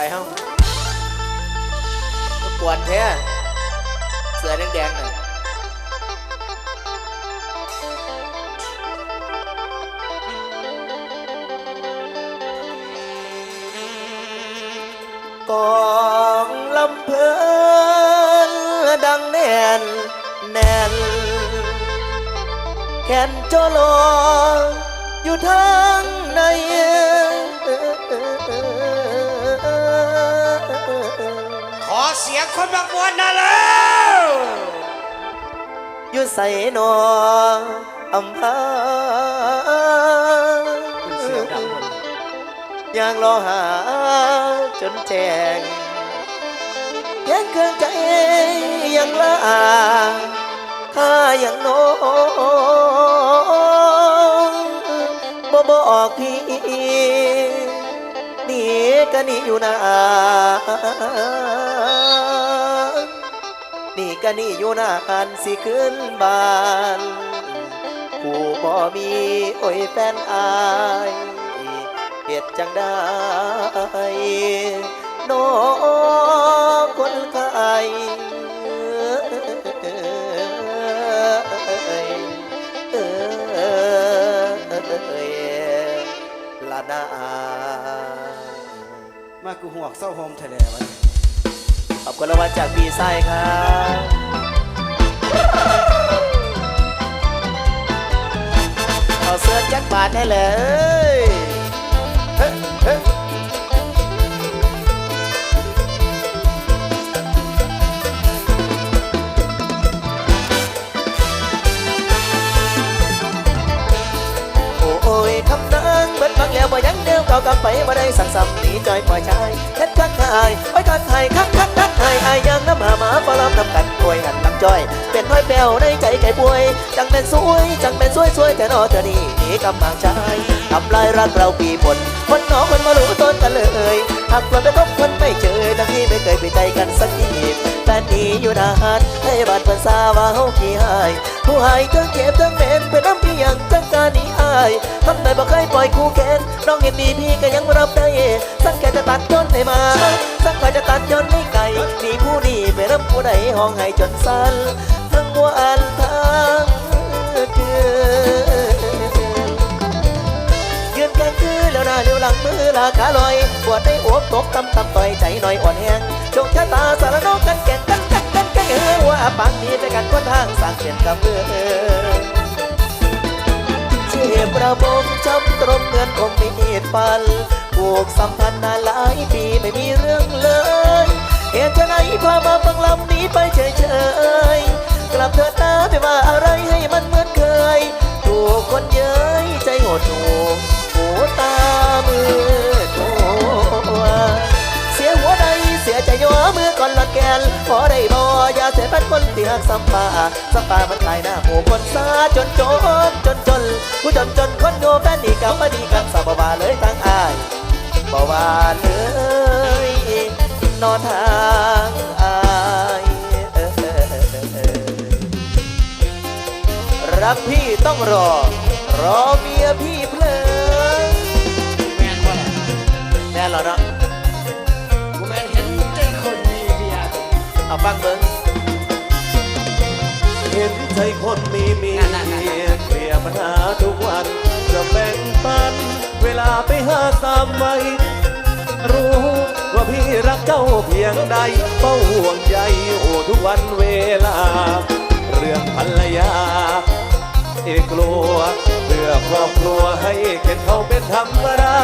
ไปเฮ้าก็ปวดแท้เสือแดงๆหน่ะกองลำเพลินดังแน่น แน่น แขนโจโลอยู่ทางใน เสียงคนบักมวนนะเลยอยู่ใส่นออำพาเสียงดังหมดยังรอหาจนแจ้งยังเกินใจยังละอาถ้ายังโน้องบ่บอกพี่ ก็นี่อยู่นานนี่ก็นี่อยู่นานสิขึ้นบ้านผู้บ่มีโอ้ยแฟนอายเหตุจังได้น้อคนไข้เอ้ยละนา มากูหวกเศร้าโฮมแถลวันขอบคุณรางวัลจากปีไส้ครับเอาเสื้อแจ็คบาทให้เลย นั้นเบิดพักแล้วบ่ยังเดียวเก่ากลับไปบ่ได้สั่งซ้ำหนีจอยปล่อยชายเฮ็ดคักหายไว้คักหายคักคักคักหายอายยังน้ำหาหมาปลอมน้ำกันป่วยหันลำจ้อย เป็นห้อยแป้วในใจไก่ป่วย จังเป็นสวย จังเป็นสวยสวยแต่นอเธอนี่หนีกำบางชายทำลายรักเราปีผลคนน้องคนมารู้ต้นกันเลยหากเราไปพบคนไม่เจอทั้งที่ไม่เคยไปใจกันสักที อยู่นานให้บาดเพิ่นซาว่าเฮาขี้หาย ผู้หายทั้งเจ็บทั้งเหม็นเป็นน้ำพี่ยังจังการหนีอายทำไมบ่เคยปล่อยคู่แขนน้องเห็นดีพี่ก็ยังรับได้ สักแค่จะตัดย้อนให้มา สักแค่จะตัดย้อนให้ไก่หนีผู้นี้ไปรับผู้ใดห้องให้จนสั้นทั้งวันทั้งคืนยืนแค่คือแล้วหน้าเลี้ยวหลังมือลาขาลอยปวดในอกตกตำตำต่อยใจหน่อยอ่อนแห้งโชคชะตาสารนองกันแก่งกัน กันกันกันเออว่าปากนี้ไปกันคนทางสร้างเปลี่ยนกับเมือเชียบระบมช้ำตรมเงินคงมีดฟันผูกสัมพันธ์นานหลายปีไม่มีเรื่องเลยเหตุไหนพามาฟังลำนี้ไปเฉยๆ กลับเถิดนะไม่ว่าอะไรให้มันเหมือนเคย ถูกคนเย้ยใจหดหูหูตามือตัวเสียหัวใดเสียใจยัวมือก่อนหลัดแกนพอได้ เสียเป็นคนที่หักสัมปาสัมปามันกลายหน้าหูคนซาจนจนจนจนผู้จนจนคนโง่แฟนดีกับมาดีกันสับบ่าเลยทั้งอายบ่ว่าเลยนอนทางอายเออเออเออเออรักพี่ต้องรอ รอเมียพี่เพลินแมนบ่ล่ะแน่หรอเนาะกูแมนเห็นใจคนมีเบียร์เอาฟังเบิ้ง ทุกวัน จะแบ่งปัน เวลาไปหาสามไว้รู้ว่าพี่รักเจ้าเพียงใดเฝ้าห่วงใยโอ้ทุกวันเวลา เรื่องภรรยาเอกลัวเพื่อครอบครัวให้เข็นเขาเป็นธรรมดา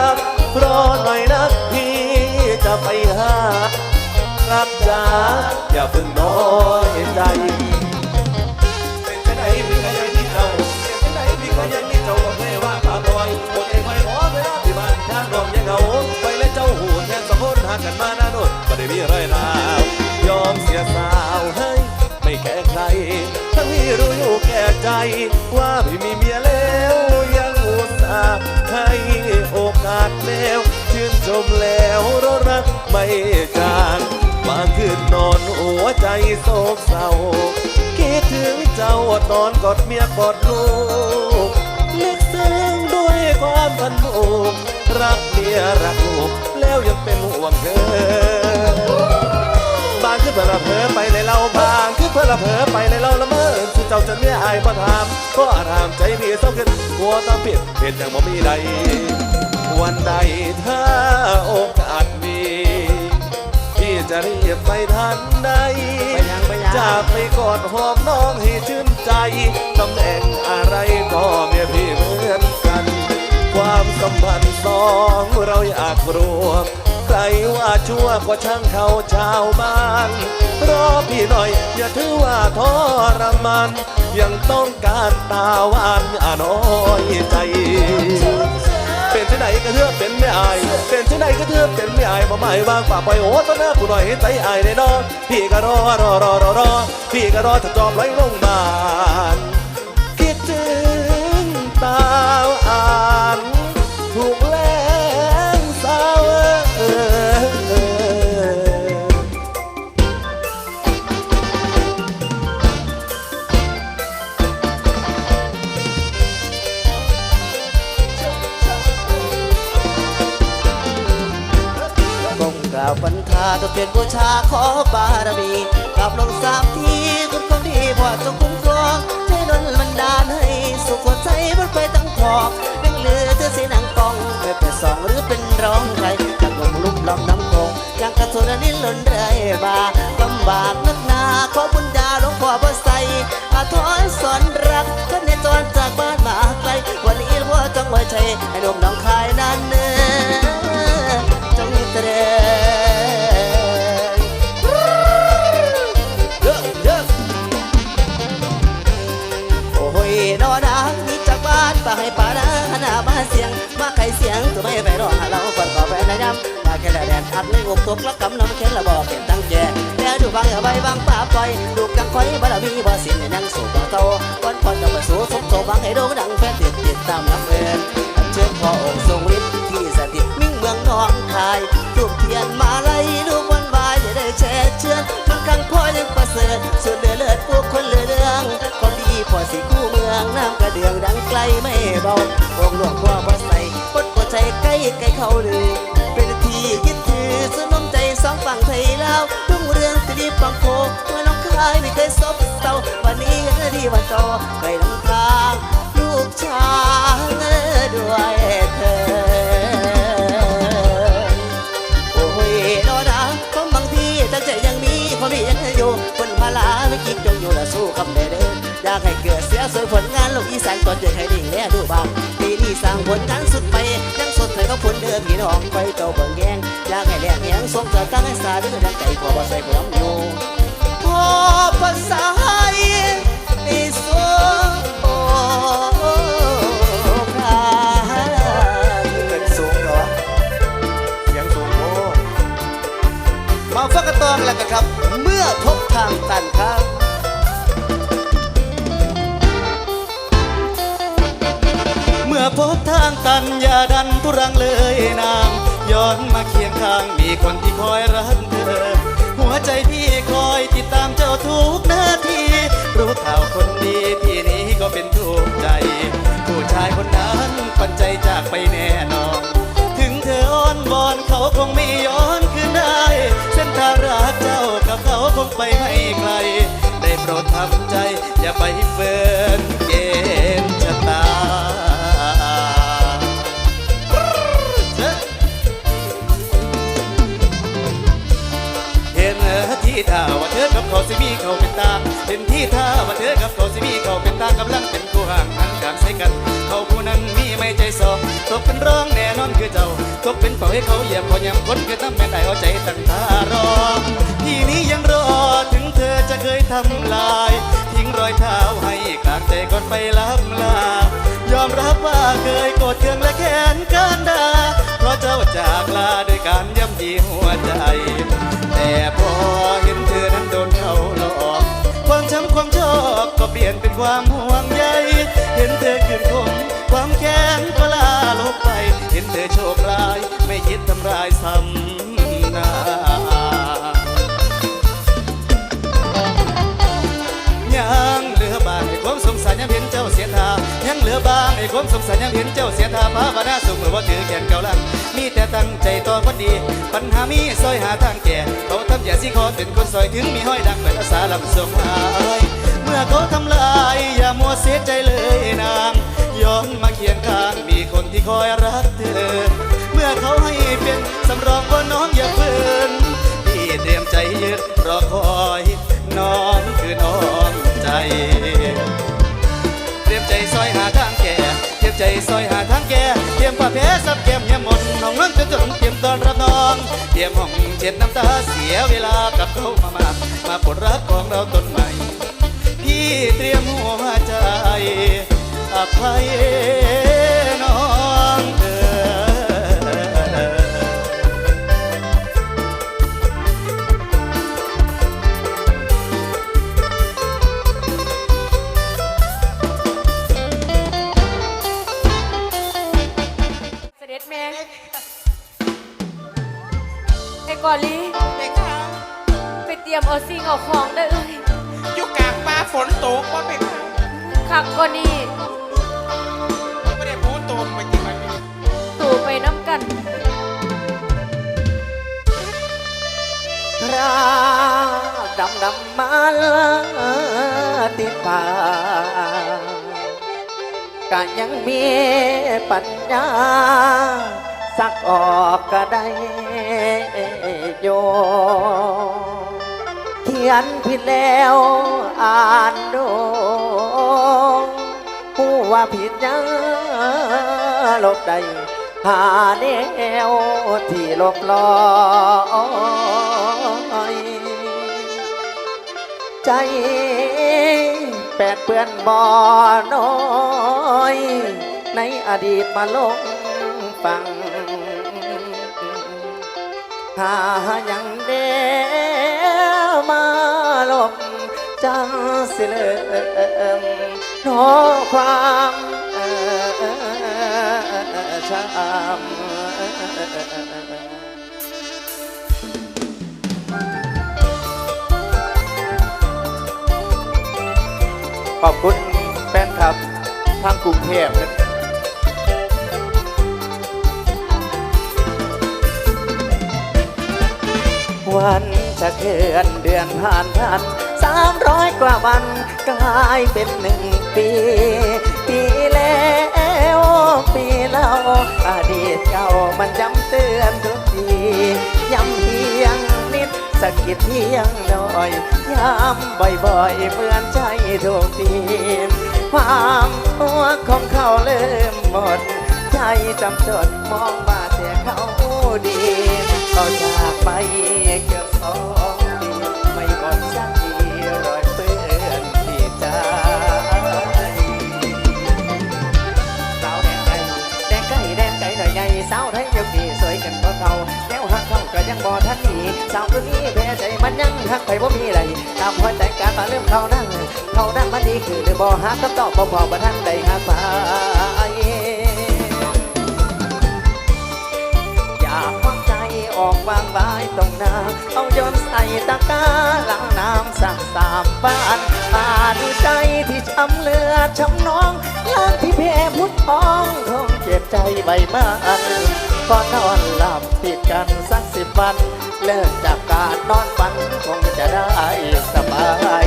รอหน่อยนะพี่จะไปหารักจ๋าอย่าเพิ่งน้อยใจากันมานานโนดไม่ได้มีอะไรราว ยอมเสียสาวให้ไม่แค่ใคร ทั้งที่รู้อยู่แก่ใจ ว่าพี่มีเมียแล้วยังอุตส่าห์ให้โอกาสแล้วชื่นชมแล้วรรักไม่จางบางคืนนอนหัวใจโศกเศร้าคิดถึงเจ้านอนกอดเมียกอดลูกลึกซึ้งด้วยความพันผูกรักเมียรักลูก แล้วยังเป็นห่วงเธอละเพอไปเลยเราบางคือเพื่อละเพอไปเลยเราละเมินสุเจ้าจะเนี่ยอายบ่ถามก็อารามใจพี่เศร้าขึ้นหัวตามเปลี่ยนเห็นอย่างบ่มีใด วันใดถ้าโอกาสมีพี่จะรีบไปทันใดไปยังไปยัง จะไปกอดหอมน้องให้ชื่นใจตำแหน่งอะไรก็เมียพี่เหมือนกัน ความสัมพันธ์สองเราอยากรวมใครว่าชั่วก็ช่างเขาชาวบ้านรอพี่หน่อย อย่าถือว่าทรมานยังต้องการตาหวานอาน้อยใจ เป็นที่ไหนก็เทือกเป็นไม่อาย เป็นที่ไหนก็เทือกเป็นไม่อายบ่ไม่วางปากปล่อยโอ้ต้นหน้าผู้หน่อยให้ใจอายแน่นอนพี่ก็รอรอรอรอรอพี่ก็รอถ้าจอบไล่ลงบา เปลี่ยนบูชาขอบารมีกราบลงสามทีคุณคนดีพอจงคุ้มครองใจดลมันดาลให้สุขหัวใจมันไปตั้งทองเรื่องลือเธอสียหนังกองไม่เป็นสองหรือเป็นร้องใครจากลมลุกลำน้ำคงยังกระสุนนิ้นล่นเรื่อยมาลำบากนักหนาขอบุญญาหลวงพ่อบ่ใส่อาทอนสอนรักท่านในจรจากบ้านมาไกลวันนี้หลวงพ่อจงไว้ใจให้หนุ่มน้องคายนั้นเนื้อจงเตร เสียงว่าใครเสียงตัวไม่ไปรอหาเราก่อนขอไปนะย้ำ แค่ละแดนอัดเลยงกตกล้วกำน้ำแข็งละบอกเป็นตั้งแก่แล้วดูบางอย่าใบางป่าปล่อยดูกังคอยบารมีบ่สิ้นในนั่งสู่บ่โตก่อนพอนจะมาสู่สมโตบางให้โด่งดังแฟนติดติดตามน้ำเอินอันเชิญพ่อองค์ทรงฤทธิ์ที่สถิตมิ่งเมืองหนองคายรูปเทียนมาไล่รูปวันวายอย่าได้แช่เชื่อนมันคังพ่อยังประเสริฐสุดเลือเลิศพวกคนเลือเรื่องคนดีพอสีคู่เมืองน้ำกระเดืองดังไกลไม่เบาองค์หลวงพ่อพระใส่ปดปวดใจใกล้ใกล้เขาเลยเป็น ยึดถือสนมใจสองฝั่งไทยลาวรุ่งเรืองสิริปังโคเมื่อน้องคายไม่เคยซบเศร้าวันนี้ยังดีวันโตไปนำทางลูกชางด้วยเธอโอ้ยนอนะผมบางทีตั้งใจยังมีคนที่ยังอยู่คนพาลาไม่คิดจงอยู่และสู้กับเดินอยากให้เกิดเสียสวยผลงานลูกอีสานก่อนเจอให้ดิ่งแน่ดูบ้างปีนี้สร้างผลงานสุดไปยัง สดใสก็ผลเดิมพี่น้องคอยเจ้าเบิ่งแยงอยากให้แหลกแหงสวมเจอตั้งให้สาด้วยดังใจขอบ่ใส่ความอยู่พอภาษาไอ้โซโอคาเป็นสูงเหรอเสียงสูงโอมาฟังกันตองแล้วกันครับ เมื่อพบทางตันครับางตันอย่าดันทุรังเลยนางย้อนมาเคียงข้างมีคนที่คอยรักเธอ หัวใจพี่คอยติดตามเจ้าทุกนาที รู้ข่าวคนดีพี่นี้ก็เป็นทุกใจ ผู้ชายคนนั้นปันใจจากไปแน่นอน ถึงเธออ้อนวอนเขาคงไม่ย้อนคืนได้ เส้นทางรักเจ้ากับเขาคงไปไม่ไกล ได้โปรดทำใจอย่าไปเฟินเกม เธอกับเขาสิมีเขาเป็นตาเห็นที่ท่าว่าเธอกับเขาสิมีเขาเป็นตากำลังเป็นคู่ห่างหันการใส่กัน เขาผู้นั้นมีไม่ใจสองตกเป็นร้องแน่นอนคือเจ้าตกเป็นเป่าให้เขาเหยียบพอยำคนคือทำแม่ได้เอาใจตั้งตารอที่นี้ยังรอถึงเธอจะเคยทำลาย ทิ้งรอยเท้าให้กลางใจก่อนไปล้ำลายอมรับว่าเคยโกรธเคืองและแค้นกันดาเพราะเจ้าจากลาด้วยการย่ำยีหัวใจ แต่พอ เปลี่ยนเป็นความห่วงใย เห็นเธอคืนคมความแค้นก็ลาลบไป เห็นเธอโชคร้าย ไม่คิดทำร้ายซ้ำน้ายังเหลือบางให้ความสงสารยังเห็นเจ้าเสียทายังเหลือบางให้ความสงสารยังเห็นเจ้าเสียทาพาบานาสุขเมื่อว่าถือแขนเก่าลังมีแต่ตั้งใจต่อคนดี ปัญหามีซอยหาทางแก่เขาทำอย่าสิขอเป็นคนซอยถึงมีห้อยดังเหมือนอาสาลำสงหาย มื่อเขาทำลาย อย่ามัวเสียใจเลยนางย้อนมาเคียงข้างมีคนที่คอยรักเธอ เมื่อเขาให้เป็นสำรองว่าน้องอย่าเพิ่นพี่เตรียมใจยืนรอคอยน้องคือน้องใจ เตรียมใจซอยหาทางแก่เตรียมใจซอยหาทางแก่เตรียมผ้าแพรซับแก้มยามหมดน้องนั่งจนจนเตรียมตอนรับน้องเตรียมห้องเช็ดน้ำตาเสียเวลากับเขามามามาปลดรักของเราต้นม่พี่ เตรียมหัวใจ อภัยน้องเออเสด็จแม่ไอ้กอลีเด็กค่ะไปเตรียมเอาสิ่งเอาของได้เลย อยู่กลางป่าฝนตกว่าเป็นค่ะขักก็นี่ไม่ได้พูดตรงไปจริงมันตู่ไปน้ำกันราดำดำมาติดป่ากะยังมีปัญญา สักออกก็ได้โยเขียนผิดแล้วอ่านดูผู้ว่าผิดยังลบได้หาแนวที่ลบลอยใจแปดเปื้อนบ่อน้อย ในอดีตมาลงฟังหายังเด้ มาลบจังสิเลิมนอความช้ำขอบคุณแฟนคลับทางกรุงเทพวันจะเคลื่อน เดือนผ่านพันสามร้อยกว่าวันกลายเป็นหนึ่งปี ปีแล้วปีเล่าอดีตเก่ามันย้ำเตือนทุกทีย้ำเพียงนิดสะกิดเพียงหน่อยย้ำบ่อยๆเหมือนใจถูกทีความหัวของเขาเริ่มหมด ใจจำจดมองบาดแต่เขาดีเขาจากไปเกือบสอง ยังบ่ทันหนีสาวคนนี้แพ้ใจมันยังหักไปบ่มีไรตามหัวใจการมาเริ่มเข้านั่งเข้านั่งมันดีคือหรือบ่หาคำตอบบ่พอบ่ทันได้หักไปอยากวางใจออกวางไว้ตรงหน้าเอาโยนใส่ตะกร้าล้างน้ำสักสามบ้านมาดูใจที่ช้ำเลือดช้ำน้องล้างที่เพพุทธ้องคงเจ็บใจใบบ้านก็นอนหลับติดกันสัก บัน เลิกจากการนอนฝันคงจะได้สบาย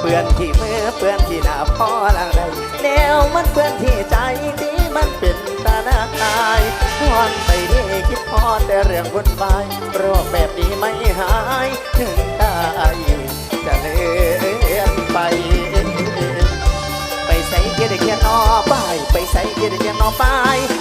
เปื้อนที่มือเปื้อนที่หน้าพ่อหลังใดแนวมันเปื้อนที่ใจที่มันเป็นตาหน้าตายพอนไปดีคิดพอแต่เรื่องวุ่นวายโรคแบบนี้ไม่หาย ถึงตายจะเลื่อนไป ใส่เกียร์เกียร์นอไปไปใส่เกียร์เกียร์นอไป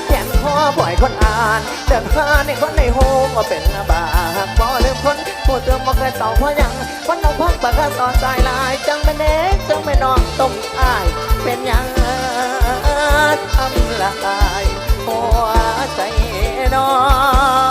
แขนคอบ่อยคนอ่านเดินหาในคนในโฮมว่าเป็นบาหักบ่ลืมคนผู้เติมบ่เคยเศร้าเพราะหยังคนน้องพักปากกาสอนสายลายจังเป็นเด็กจังเป็นน้องต้มอาย เป็นยังทำลายหัวใจน้อง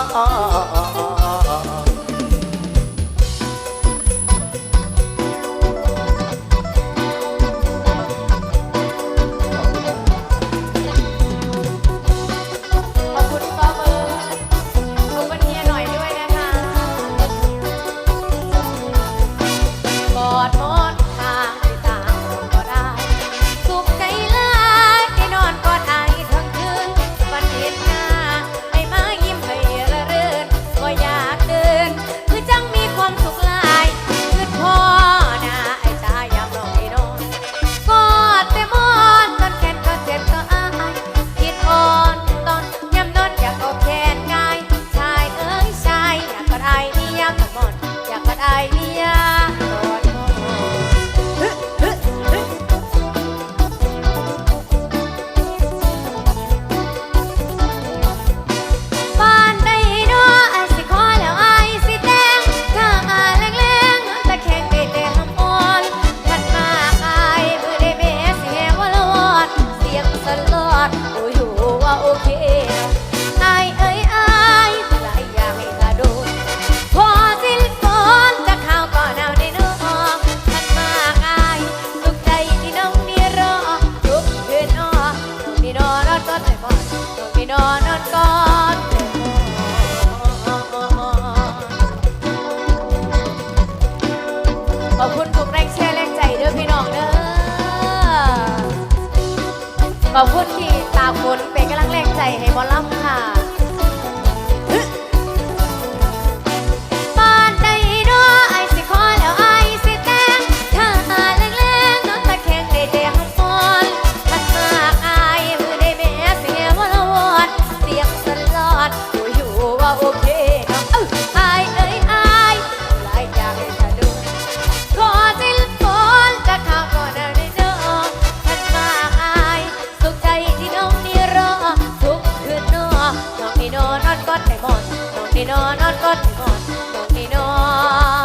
น้อนี่นอนนอนกอดให้หมอนน้องนี่นอ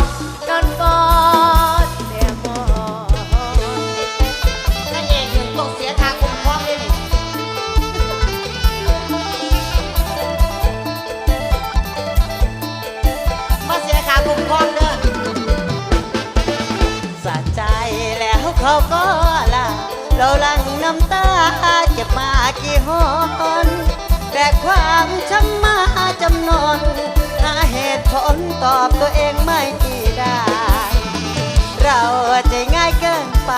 นนอนกอดแต่หมอนนั่นเองถึงต้องเสียทางคุ้มครองเลยนี่มาเสียค่าคุ้มครองเด้อสะใจแล้วเขาก็ลาเราลังน้ำตาเจ็บมากี่หอนแต่ความช้ำมาจำนอน เหตุผลตอบตัวเองไม่ได้ เราใจง่ายเกินไป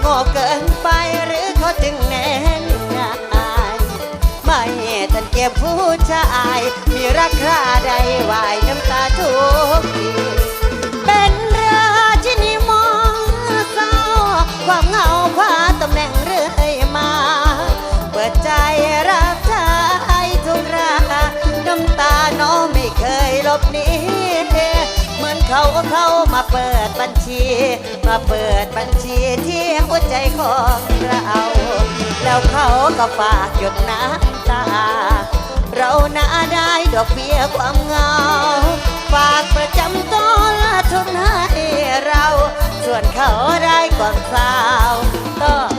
โง่เกินไปหรือเขาจึงแน่นง่ายไม่ทันเก็บผู้ชาย มีรักคราใดวายน้ำตาทุกทีเป็นราชินีมองเศร้าความเหงา บหนีเหมือนเขาเข้ามาเปิดบัญชี มาเปิดบัญชีที่หัวใจของเรา แล้วเขาก็ฝากหยดน้ำตา เราหน้าได้ดอกเบี้ยความเงา ฝากประจำต้นทุนให้เรา ส่วนเขาได้ก่อนสาวตอบ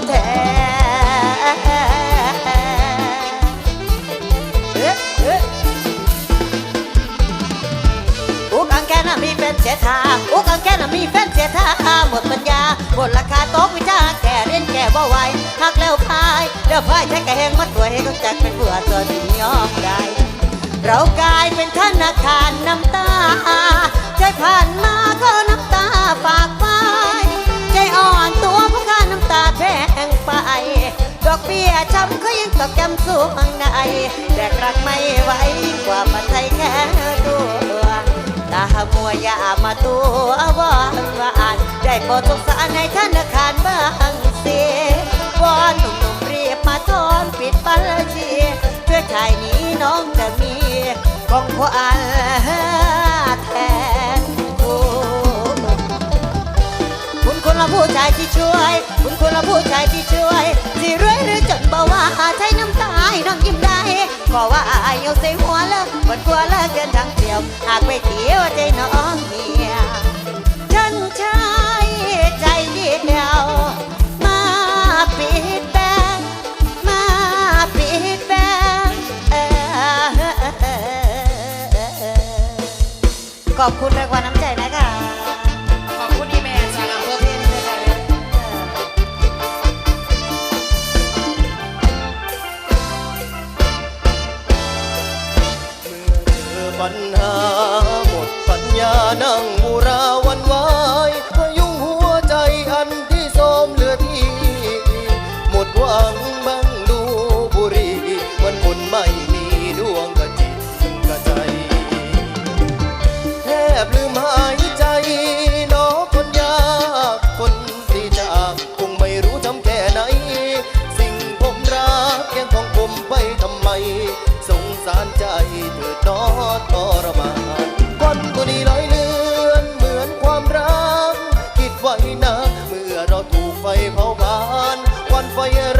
เสียทาอุกอังแกน่ะมีแฟนเสียทาหมดปัญญาหมดราคาโต๊ะวิชาแก่เรียนแก่บ่ไหวหักแล้วพายเดี๋ยวพายใช้กระแหงมัดตัวให้เขาจักเป็นเบื่อตัวที่ยอมได้ เรากลายเป็นธนาคารน้ำตาใจผ่านมาก็น้ำตาฝากไปใจอ่อนตัวเพราะค่าน้ำตาแพงไปดอกเบี้ยช้ำก็ยังตอกย้ำสูงในแดกรักไม่ไหวกว่าปัจจัยแค่ตัว ตามัวยามาตัววอนวานได้โปรดสงสารในธนาคารบางเสียวอนหนุ่มๆรีบมาทอนปิดบัญชีเพื่อชายนี้น้องจะมีของขวัญ ชายที่ช่วย คุณคนละผู้ชายที่ช่วย สิรวยหรือจนบ่ว่าใช้น้ำตาให้น้องยิ้มได้ก็ว่าอายเอาใส่หัวเลิกบัดกลัวเลิกเกินทางเดียว หากไปเที่ยวใจน้องเมียฉันใช้ใจเดียวมาปิดแบงมาปิดแบงเออขอบคุณแรงว่าน้ำใจนะ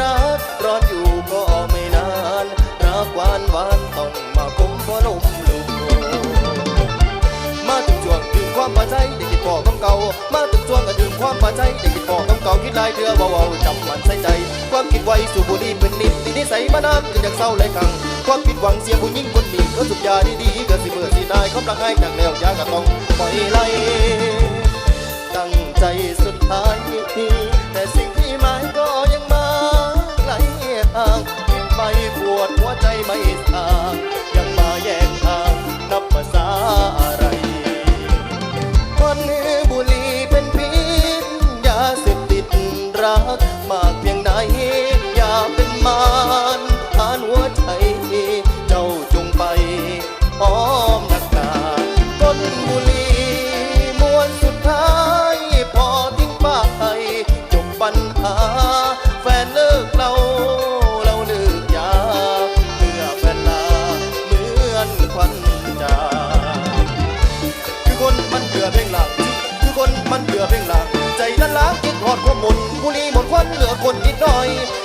รักรออยู่ก็ไม่นานรักหวานหวานต้องมาคมพราะลมลุกมาถึงช่วงถึงความพอใจได้คิดพอคำเก่ามาถึงช่วงก็ถึงความพอใจได้คิดพอคำเก่าคิดลายเดือเบาๆจำมันใส่ใจ ความคิดไวสู่บุรีเป็นนิดนิสัยมานานจนอยากเศร้าเลยคังความผิดหวังเสียผู้หญิงคนนี้ก็สุดยาดีๆก็สิเบื่อสินายเขาปรักให้จากแล้วยาก็ต้องปล่อยไหลตั้งใจสุดท้ายแต่สิ่งที่หมางคิดไปปวดหัวใจไม่สางยังมาแยกทางนับภาษาอะไร คนบุรีเป็นพิษยาเสพติดรักมาก คนนิดหน่อยใจคอย